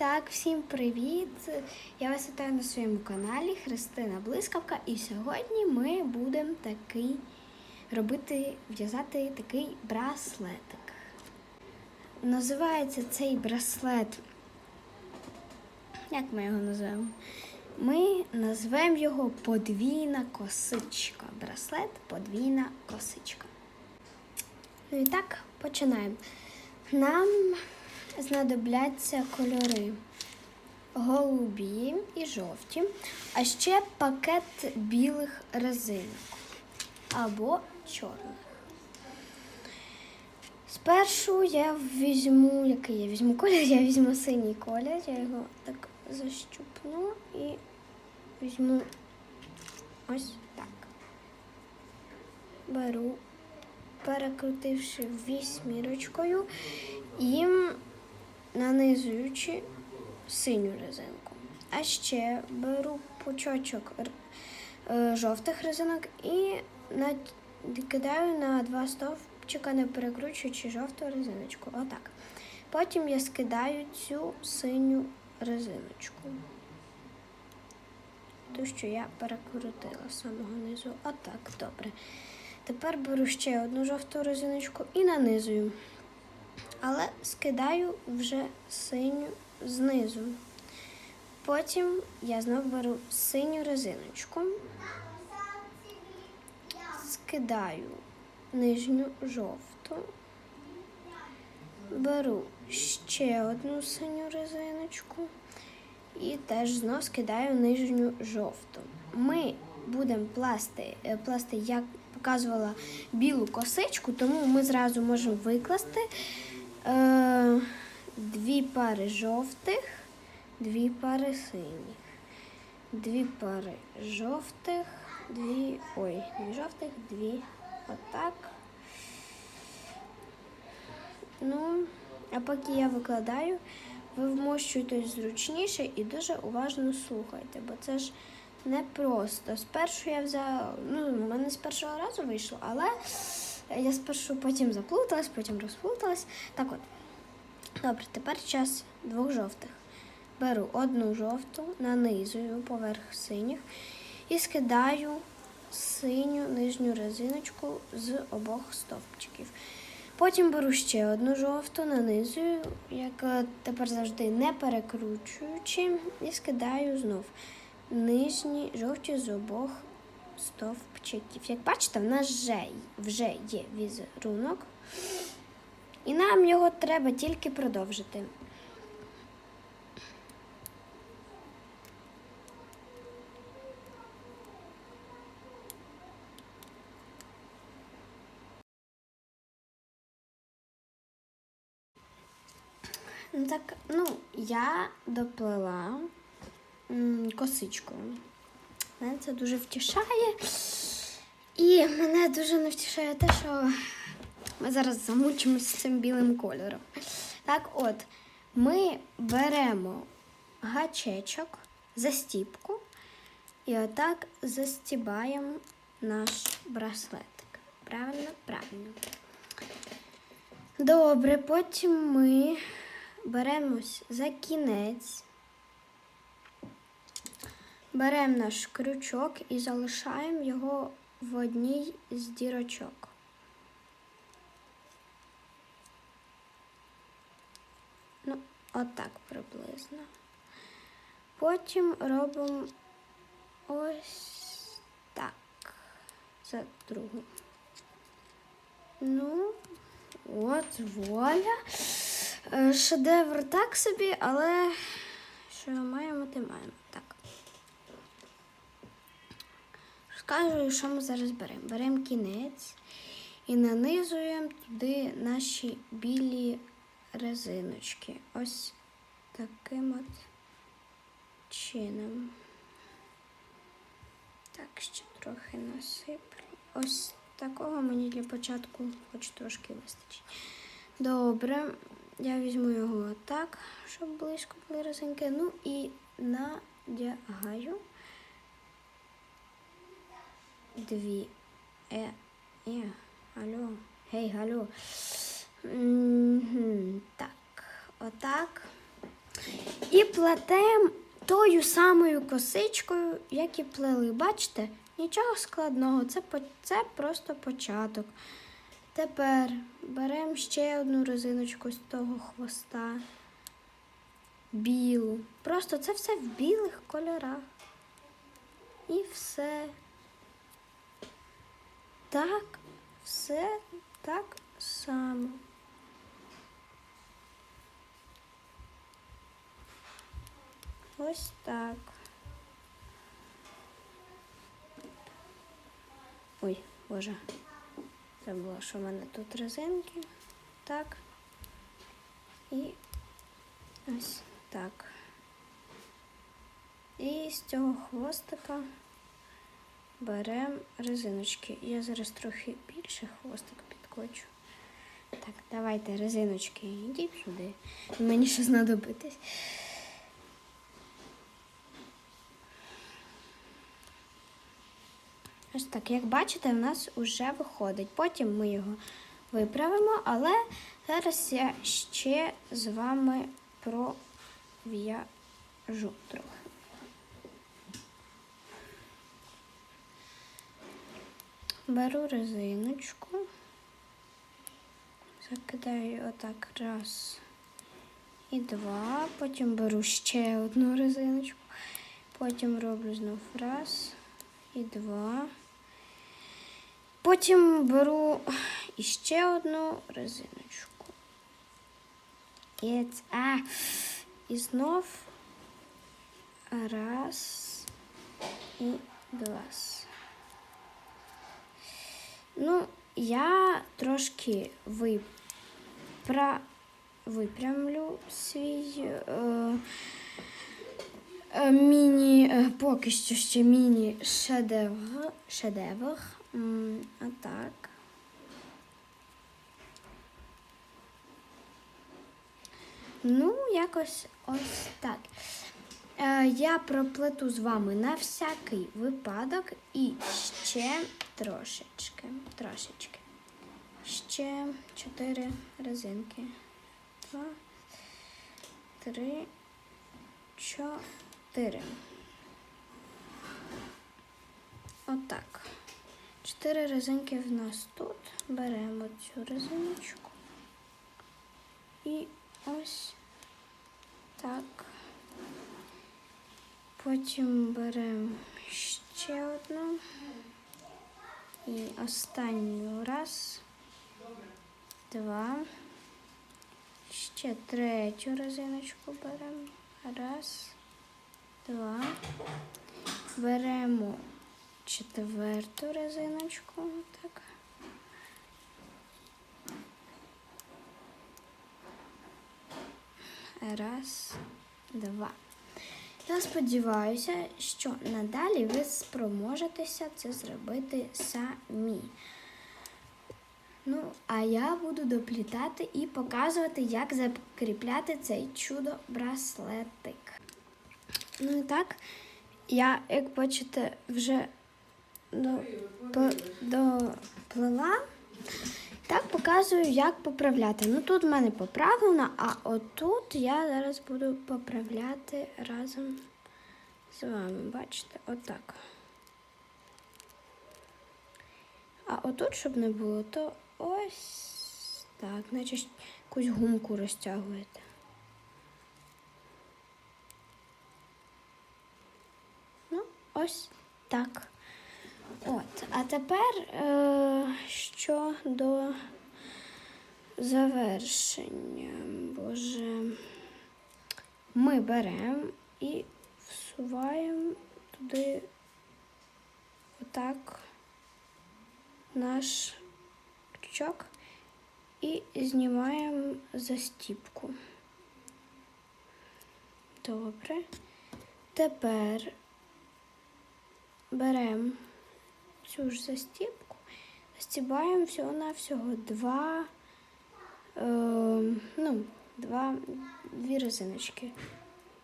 Так, всім привіт! Я вас вітаю на своєму каналі Христина Блискавка. І сьогодні ми будемо такий робити, в'язати такий браслетик. Називається цей браслет. Як ми його називаємо? Ми назвемо його подвійна косичка. Браслет подвійна косичка. Ну і так, починаємо. Нам знадобляться кольори голубі і жовті, а ще пакет білих резинок або чорних. Спершу я візьму, який я візьму колір, я візьму синій колір, я його так защупну і візьму ось так. Беру, перекрутивши вісьмірочкою і нанизуючи синю резинку. А ще беру пучочок е, жовтих резинок і кидаю на два стовпчика, не перекручуючи жовту резиночку. Отак. Потім я скидаю цю синю резиночку. Ту, що я перекрутила з самого низу. Отак, добре. Тепер беру ще одну жовту резиночку і нанизую але скидаю вже синю знизу. Потім я знову беру синю резиночку, скидаю нижню жовту, беру ще одну синю резиночку і теж знов скидаю нижню жовту. Ми будемо пласти, е, пласти, як показувала білу косичку, тому ми зразу можемо викласти е, дві пари жовтих, дві пари синіх, дві пари жовтих, дві. Ой, дві жовтих, дві. Отак. Ну, а поки я викладаю, ви вмощуєтесь зручніше і дуже уважно слухайте, бо це ж не просто. Спершу я взяла, ну, у мене з першого разу вийшло, але я спершу потім заплуталась, потім розплуталась. Так от. Добре, тепер час двох жовтих. Беру одну жовту, нанизую поверх синіх і скидаю синю нижню резиночку з обох стовпчиків. Потім беру ще одну жовту, нанизую, як е, тепер завжди не перекручуючи, і скидаю знов нижні жовті з обох стовпчиків. Як бачите, в нас вже, вже є візерунок, і нам його треба тільки продовжити. Ну так, ну, я доплела м, косичкою. Мене це дуже втішає. І мене дуже не втішає те, що ми зараз замучимося цим білим кольором. Так от, ми беремо гачечок, застіпку і отак застібаємо наш браслетик. Правильно? Правильно. Добре, потім ми беремось за кінець. Беремо наш крючок і залишаємо його в одній з дірочок. Ну, отак приблизно. Потім робимо ось так. За другу. Ну, от воля. Е, Шедевр так собі, але що маємо, те маємо. Так. Розкажу, що ми зараз беремо. Беремо кінець і нанизуємо туди наші білі резиночки. Ось таким от чином. Так, ще трохи насиплю. Ось такого мені для початку хоч трошки вистачить. Добре, я візьму його отак, щоб близько були резинки. Ну і надягаю дві. Е, е, алло, гей, алло. Мгм, Так, отак. І плетемо тою самою косичкою, як і плели. Бачите? Нічого складного, це, це просто початок. Тепер беремо ще одну резиночку з того хвоста. Білу. Просто це все в білих кольорах. І все. Так, все так само. Ось так. Ой, боже. Забула, що в мене тут резинки. Так. І ось так. І з цього хвостика беремо резиночки. Я зараз трохи більше хвостик підкочу. Так, давайте резиночки, йдіть сюди. Мені ще знадобитись. Ось так, як бачите, в нас вже виходить. Потім ми його виправимо, але зараз я ще з вами пров'яжу трохи. Беру резиночку, закидаю отак раз і два, потім беру ще одну резиночку, потім роблю знов раз і два. Потім беру іще одну резиночку. І, і знов раз і два. Ну, я трошки випра... випрямлю свій е... е, міні, е, поки що ще міні шедевр. шедевр. М, А так. Ну, якось ось так. Е, я проплету з вами на всякий випадок і ще трошечки. Трошечки. Ще чотири резинки. Два, три, чотири. Отак. Чотири резинки в нас тут. Беремо цю резиночку. І ось так. Потім беремо ще одну. І останню раз, два. Ще третю резиночку беремо. Раз, два. Беремо четверту резиночку. Так. Раз, два. Я сподіваюся, що надалі ви спроможетеся це зробити самі. Ну, а я буду доплітати і показувати, як закріпляти цей чудо-браслетик. Ну і так, я, як бачите, вже доплила. Так показую, як поправляти. Ну тут в мене поправлено, а отут я зараз буду поправляти разом з вами. Бачите, отак. А отут, щоб не було, то ось так, ж якусь гумку розтягуєте. Ну, ось так. От, а тепер е, щодо завершення, боже, ми беремо і всуваємо туди отак наш крючок і знімаємо застіпку. Добре. Тепер беремо цю ж застіпку, застібаємо всього-навсього два, е, ну, два, дві резиночки,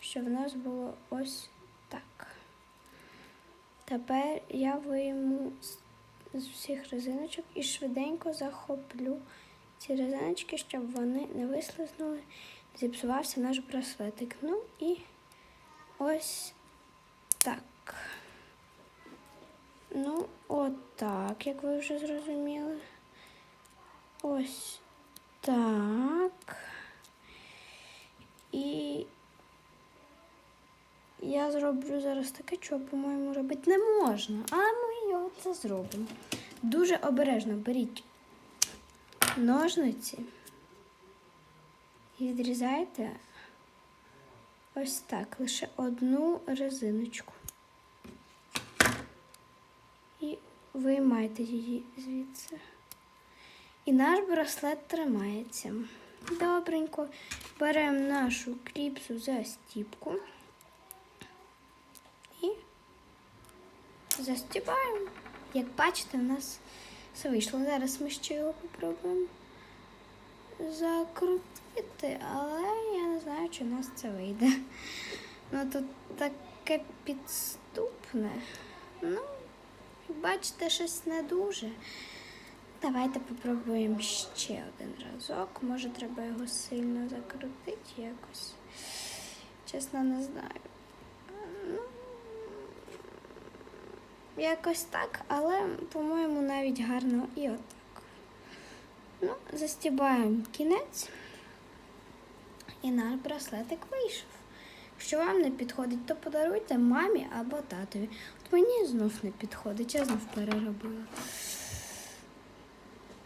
щоб в нас було ось так. Тепер я вийму з- всіх резиночок і швиденько захоплю ці резиночки, щоб вони не вислизнули зіпсувався наш браслетик. Ну і ось так. Ну, отак, як ви вже зрозуміли. Ось так. І я зроблю зараз таке, що, по-моєму, робити не можна. А ми його це зробимо. Дуже обережно беріть ножниці і відрізайте ось так, лише одну резиночку. І виймайте її звідси. І наш браслет тримається. Добренько. Беремо нашу кліпсу за стіпку і застібаємо. Як бачите, у нас все вийшло. Зараз ми ще його попробуємо закрутити, але я не знаю, чи у нас це вийде. Ну тут таке підступне. Ну, бачите, щось не дуже. Давайте попробуємо ще один разок. Може, треба його сильно закрутити якось. Чесно, не знаю. Ну, якось так, але, по-моєму, навіть гарно і отак. Ну, застібаємо кінець, і наш браслетик вийшов. Якщо вам не підходить, то подаруйте мамі або татові. Мені знов не підходить, я знов переробила.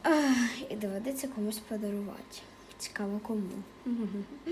Ах, і доведеться комусь подарувати. Цікаво кому.